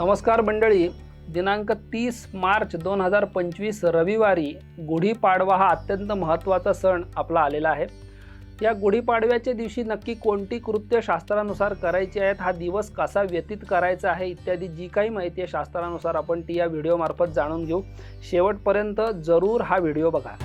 नमस्कार मंडळी. दिनांक तीस मार्च दोन हजार पंचवीस रविवारी गुढीपाडवा हा अत्यंत महत्त्वाचा सण आपला आलेला आहे. या गुढीपाडव्याच्या दिवशी नक्की कोणती कृत्य शास्त्रानुसार करायची आहेत हा दिवस कसा व्यतीत करायचा आहे इत्यादी जी काही माहिती आहे शास्त्रानुसार आपण ती या व्हिडिओमार्फत जाणून घेऊ. शेवटपर्यंत जरूर हा व्हिडिओ बघा.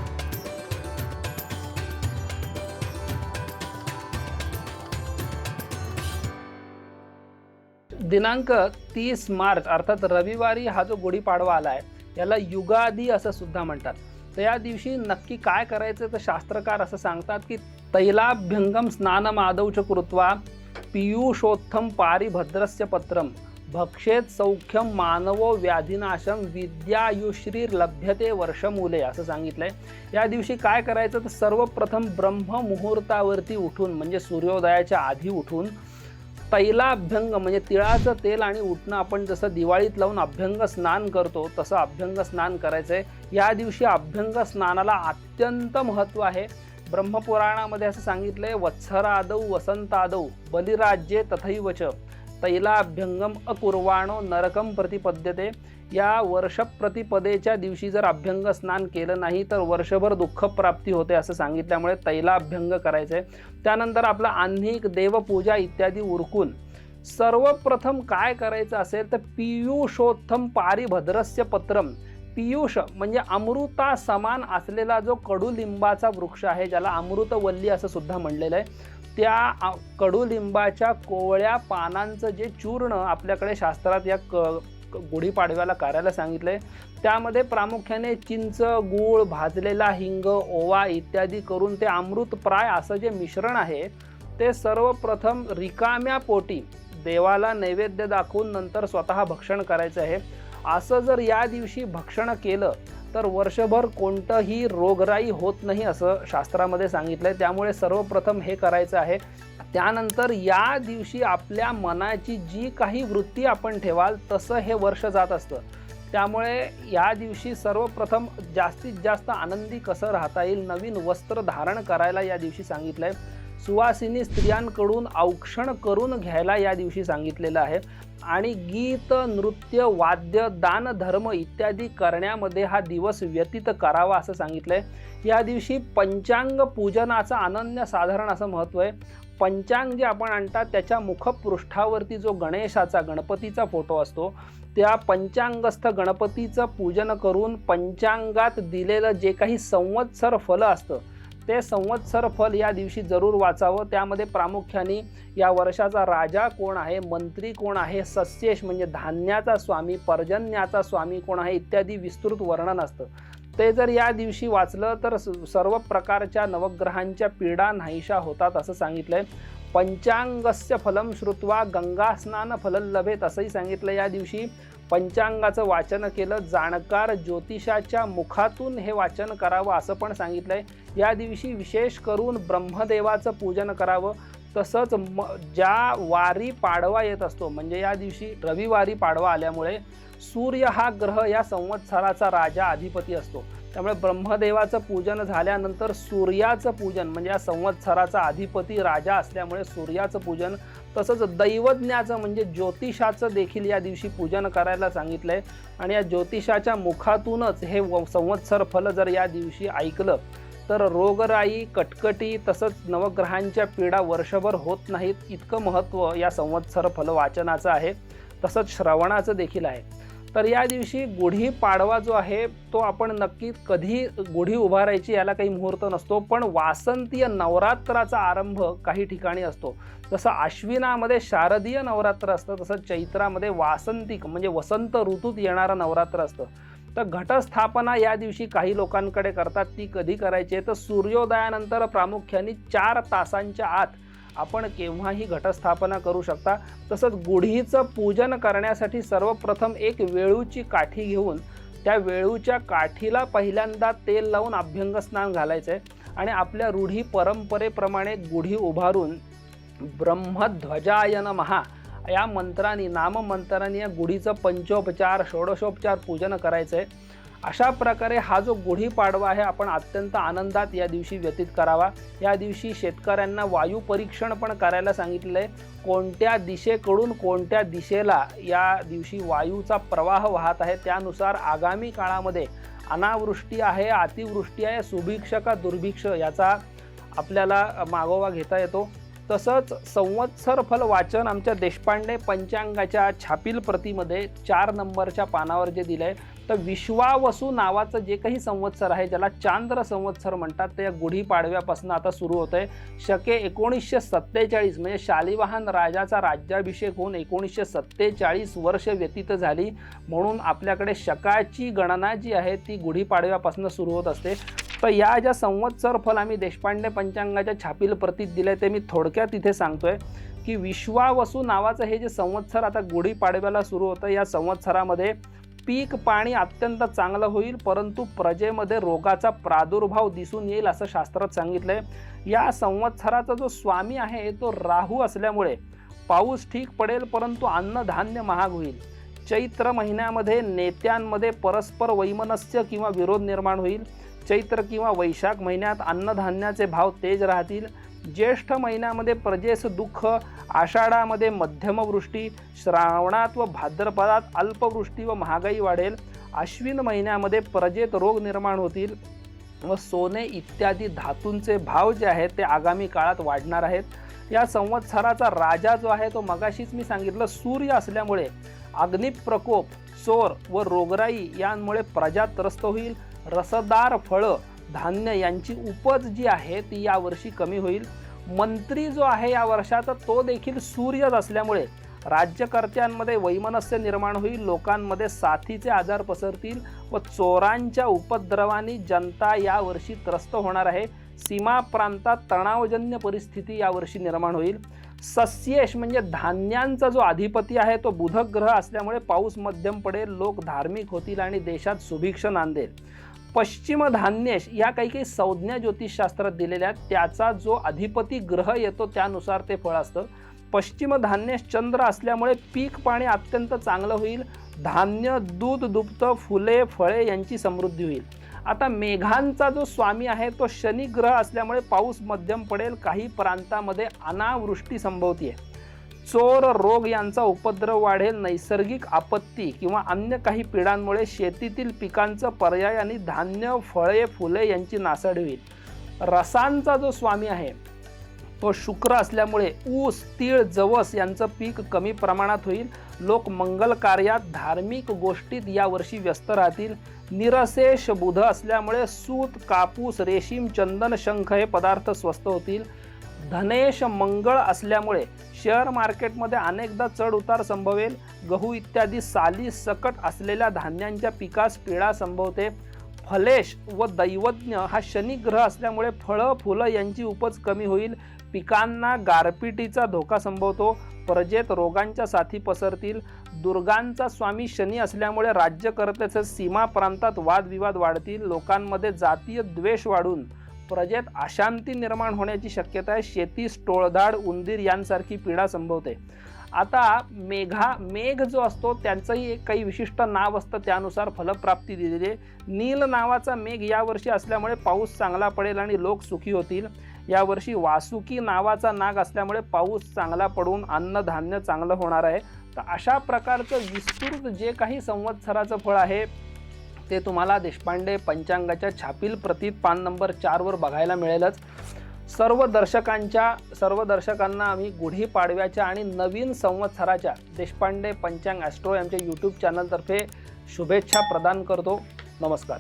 दिनांक तीस मार्च अर्थात रविवारी हा जो गुढीपाडवा आला आहे याला युगादी असं सुद्धा म्हणतात. तर या दिवशी नक्की काय करायचं तर शास्त्रकार असं सांगतात की तैलाभ्यंगम स्नानमादौच कृत्वा पियुषोत्थम पारिभद्रस्य पत्रम भक्षेत सौख्यम मानवो व्याधिनाशम विद्यायुश्री लभ्यते वर्षमूले असं सांगितलंय. या दिवशी काय करायचं तर सर्वप्रथम ब्रह्म मुहूर्तावरती उठून म्हणजे सूर्योदयाच्या आधी उठून तैलाभ्यंग म्हणजे तिळाचं तेल आणि उठणं आपण जसं दिवाळीत लावून अभ्यंग स्नान करतो तसं अभ्यंग स्नान करायचं आहे या दिवशी अभ्यंग स्नानाला अत्यंत महत्त्व आहे. ब्रह्मपुराणामध्ये असं सांगितलं आहे वत्सरादौ वसंतादौ बलिराज्ये तथैवच. तैलाभ्यंगम अकुर्वाणो नरकम प्रतिपद्यते. या वर्षप्रतिपदेच्या दिवशी जर अभ्यंग स्नान केलं नाही तर वर्षभर दुःख प्राप्ती होते असं सांगितल्यामुळे तैलाभ्यंग करायचं आहे त्यानंतर आपला आन्हिक देवपूजा इत्यादी उरकून सर्वप्रथम काय करायचं असेल तर पियुषोत्थम पारिभद्रस्य पत्रम. पियुष म्हणजे अमृता समान असलेला जो कडुलिंबाचा वृक्ष आहे ज्याला अमृतवल्ली असं सुद्धा म्हणलेलं आहे त्या कडुलिंबाच्या कोवळ्या पानांचं जे चूर्ण आपल्याकडे शास्त्रात या क क- गुढीपाडव्याला करायला सांगितलंय त्यामध्ये प्रामुख्याने चिंच गूळ भाजलेला हिंग ओवा इत्यादी करून ते अमृतप्राय असं जे मिश्रण आहे ते सर्वप्रथम रिकाम्या पोटी देवाला नैवेद्य दाखवून नंतर स्वतः भक्षण करायचं आहे. असं जर या दिवशी भक्षण केलं तर वर्षभर कोणतंही रोगराई होत नाही असं शास्त्रामध्ये सांगितलं आहे त्यामुळे सर्वप्रथम हे करायचं आहे. त्यानंतर या दिवशी आपल्या मनाची जी काही वृत्ती आपण ठेवाल तसं हे वर्ष जात असतं. त्यामुळे या दिवशी सर्वप्रथम जास्तीत जास्त आनंदी कसं राहता येईल नवीन वस्त्र धारण करायला या दिवशी सांगितलं आहे सुवासिनी स्त्रियांकडून औक्षण करून घ्यायला या दिवशी सांगितलेलं आहे. आणि गीत नृत्य वाद्य दान धर्म इत्यादी करण्यामध्ये हा दिवस व्यतीत करावा असं सांगितलंय. या दिवशी पंचांग पूजनाचं अनन्य साधारण असं महत्त्व आहे. पंचांग जे आपण आणतात त्याच्या मुखपृष्ठावरती जो गणेशाचा गणपतीचा फोटो असतो त्या पंचांगस्थ गणपतीचं पूजन करून पंचांगात दिलेलं जे काही संवत्सर फलं असतं ते संवत्सर फल या दिवशी जरूर वाचावं. त्यामध्ये प्रामुख्याने या वर्षाचा राजा कोण आहे? मंत्री कोण आहे? सस्येश म्हणजे धान्याचा स्वामी पर्जन्याचा स्वामी कोण आहे? इत्यादी विस्तृत वर्णन असतं. ते जर या दिवशी वाचलं तर सर्व प्रकारच्या नवग्रहांच्या पीडा नाहीशा होतात असं सांगितलंय. पंचांगस्य फलम श्रुत्वा गंगास्नान फलल लभेत असंही सांगितलं या दिवशी. पंचांगाचं वाचन केलं जाणकार ज्योतिषाच्या मुखातून हे वाचन करावं असं पण सांगितलंय. या दिवशी विशेष करून ब्रह्मदेवाचं पूजन करावं. तसंच म ज्या वारी पाडवा येत असतो म्हणजे या दिवशी रविवारी पाडवा आल्यामुळे सूर्य हा ग्रह या संवत्सराचा राजा अधिपती असतो. त्यामुळे ब्रह्मदेवाचं पूजन झाल्यानंतर सूर्याचं पूजन म्हणजे या संवत्सराचा अधिपती राजा असल्यामुळे सूर्याचं पूजन तसंच दैवज्ञाचं म्हणजे ज्योतिषाचं देखील या दिवशी पूजन करायला सांगितलं आहे आणि या ज्योतिषाच्या मुखातूनच हे व- संवत्सर फल जर या दिवशी ऐकलं तर रोगराई कटकटी तसंच नवग्रहांच्या पीडा वर्षभर होत नाहीत. इतकं महत्त्व या संवत्सर फल वाचनाचं आहे. तसंच श्रवणाचं देखील आहे. तर या दिवशी गुढी पाडवा जो आहे तो आपण नक्की कधी गुढी उभारायची याला काही मुहूर्त नसतो पण वासंतीय नवरात्राचा आरंभ काही ठिकाणी असतो. जसं आश्विनामध्ये शारदीय नवरात्र असतं तसं चैत्रामध्ये वासंतिक म्हणजे वसंत ऋतूत येणारं नवरात्र असतं. तर घटस्थापना या दिवशी काही लोकांकडे करतात ती कधी करायची आहे? तर सूर्योदयानंतर प्रामुख्याने चार तासांच्या आत आपण केव्हाही घटस्थापना करू शकता. तसंच गुढीचं पूजन करण्यासाठी सर्वप्रथम एक वेळूची काठी घेऊन त्या वेळूच्या काठीला पहिल्यांदा तेल लावून अभ्यंग स्नान घालायचं आहे आणि आपल्या रूढी परंपरेप्रमाणे गुढी उभारून ब्रह्मध्वजायन महा या मंत्रांनी नाममंत्रांनी या गुढीचं पंचोपचार षोडशोपचार पूजन करायचं. आहे अशा प्रकारे हा जो गुढीपाडवा आहे आपण अत्यंत आनंदात या दिवशी व्यतीत करावा. या दिवशी शेतकऱ्यांना वायू परीक्षण पण करायला सांगितलं आहे. कोणत्या दिशेकडून कोणत्या दिशेला या दिवशी वायूचा प्रवाह वाहत आहे त्यानुसार आगामी काळामध्ये अनावृष्टी आहे अतिवृष्टी आहे सुभिक्ष का दुर्भिक्ष याचा आपल्याला मागोवा घेता येतो. तसंच संवत्सर फल वाचन आमच्या देशपांडे पंचांगाच्या छापील प्रतीमध्ये चार नंबरच्या पानावर जे दिलं आहे तर विश्वावसू नावाचं जे काही संवत्सर आहे ज्याला चांद्र संवत्सर म्हणतात ते या गुढीपाडव्यापासून आता सुरू होतं आहे शके एकोणीसशे सत्तेचाळीस म्हणजे शालिवाहन राजाचा राज्याभिषेक होऊन एकोणीसशे सत्तेचाळीस वर्ष व्यतीत झाली. म्हणून आपल्याकडे शकाची गणना जी आहे ती गुढीपाडव्यापासून सुरू होत असते. तर या ज्या संवत्सर फल आम्ही देशपांडे पंचांगाच्या छापील प्रतीत दिले ते मी थोडक्यात इथे सांगतोय की विश्वावसू नावाचं हे जे संवत्सर आता गुढीपाडव्याला सुरू होतं या संवत्सरामध्ये पीक पाणी अत्यंत चांगलं होईल परंतु प्रजेमध्ये रोगाचा प्रादुर्भाव दिसून येईल असं शास्त्रात सांगितलंय. या संवत्सराचा जो स्वामी आहे तो राहू असल्यामुळे पाऊस ठीक पडेल परंतु अन्नधान्य महाग होईल. चैत्र महिन्यामध्ये नेत्यांमध्ये परस्पर वैमनस्य किंवा विरोध निर्माण होईल. चैत्र किंवा वैशाख महिन्यात अन्नधान्याचे भाव तेज राहतील. ज्येष्ठ महिन्यामध्ये प्रजेस दुःख आषाढामध्ये मध्यमवृष्टी श्रावणात व भाद्रपदात अल्पवृष्टी व महागाई वाढेल. अश्विन महिन्यामध्ये प्रजेत रोग निर्माण होतील व सोने इत्यादी धातूंचे भाव जे आहेत ते आगामी काळात वाढणार आहेत. या संवत्सराचा राजा जो आहे तो मगाशीच मी सांगितलं सूर्य असल्यामुळे अग्निप्रकोप चोर व रोगराई यांमुळे प्रजा त्रस्त होईल. रसदार फळं धान्य यांची उपज जी आहे ती यावर्षी कमी होईल. मंत्री जो आहे या वर्षाचा तो देखील सूर्यच असल्यामुळे राज्यकर्त्यांमध्ये वैमनस्य निर्माण होईल. लोकांमध्ये साथीचे आजार पसरतील व चोरांच्या उपद्रवानी जनता यावर्षी त्रस्त होणार आहे. सीमा प्रांतात तणावजन्य परिस्थिती यावर्षी निर्माण होईल. सस्येश म्हणजे धान्यांचा जो अधिपती आहे तो बुधक ग्रह असल्यामुळे पाऊस मध्यम पडेल. लोक धार्मिक होतील आणि देशात सुभिक्ष नांदेल पश्चिम धान्येश या काही काही संज्ञा ज्योतिषशास्त्रात दिलेल्या आहेत. त्याचा जो अधिपती ग्रह येतो त्यानुसार ते फळ असतं. पश्चिम धान्येश चंद्र असल्यामुळे पीक पाणी अत्यंत चांगलं होईल. धान्य दूध दुभतं फुले फळे यांची समृद्धी होईल. आता मेघांचा जो स्वामी आहे तो शनी ग्रह असल्यामुळे पाऊस मध्यम पडेल. काही प्रांतामध्ये अनावृष्टी संभवतीये. चोर रोग यांचा उपद्रव वाढेल नैसर्गिक आपत्ती किंवा अन्य काही पिढांमुळे शेतीतील पिकांचं पर्याय आणि धान्य फळे फुले यांची नासाडी होईल. रसांचा जो स्वामी आहे तो शुक्र असल्यामुळे ऊस तीळ जवस यांचं पीक कमी प्रमाणात होईल. लोक मंगल कार्यात धार्मिक गोष्टीत यावर्षी व्यस्त राहतील. निरशेष बुध असल्यामुळे सूत कापूस रेशीम चंदन शंख हे पदार्थ स्वस्त होतील. धनेश मंगळ असल्यामुळे शेअर मार्केटमध्ये अनेकदा चढ उतार संभवेल. गहू इत्यादी साली सकट असलेल्या धान्यांच्या पिकास पिळा संभवते. फलेश व दैवज्ञ हा शनी ग्रह असल्यामुळे फळं फुलं यांची उपज कमी होईल. पिकांना गारपिटीचा धोका संभवतो. प्रजेत रोगांच्या साथी पसरतील. दुर्गांचा स्वामी शनी असल्यामुळे राज्यकर्त्याचे सीमा प्रांतात वादविवाद वाढतील. लोकांमध्ये जातीय द्वेष वाढून प्रजेत अशांती निर्माण होण्याची शक्यता आहे. शेती टोळधाड उंदीर यांसारखी पीडा संभवते. आता मेघा मेघ जो असतो त्यांचंही एक काही विशिष्ट नाव असतं. त्यानुसार फलप्राप्ती दिलेली आहे. नील नावाचा मेघ यावर्षी असल्यामुळे पाऊस चांगला पडेल आणि लोक सुखी होतील. यावर्षी वासुकी नावाचा नाग असल्यामुळे पाऊस चांगला पडून अन्नधान्य चांगलं होणार आहे. तर अशा प्रकारचं विस्तृत जे काही संवत्सराचं फळ आहे ते तुम्हाला देशपांडे पंचांगाच्या छापील प्रतीत पान नंबर चारवर बघायला मिळेलच. सर्व दर्शकांच्या सर्व दर्शकांना आम्ही गुढीपाडव्याच्या आणि नवीन संवत्सराच्या देशपांडे पंचांग ॲस्ट्रो यांच्या यूट्यूब चॅनलतर्फे शुभेच्छा प्रदान करतो. नमस्कार.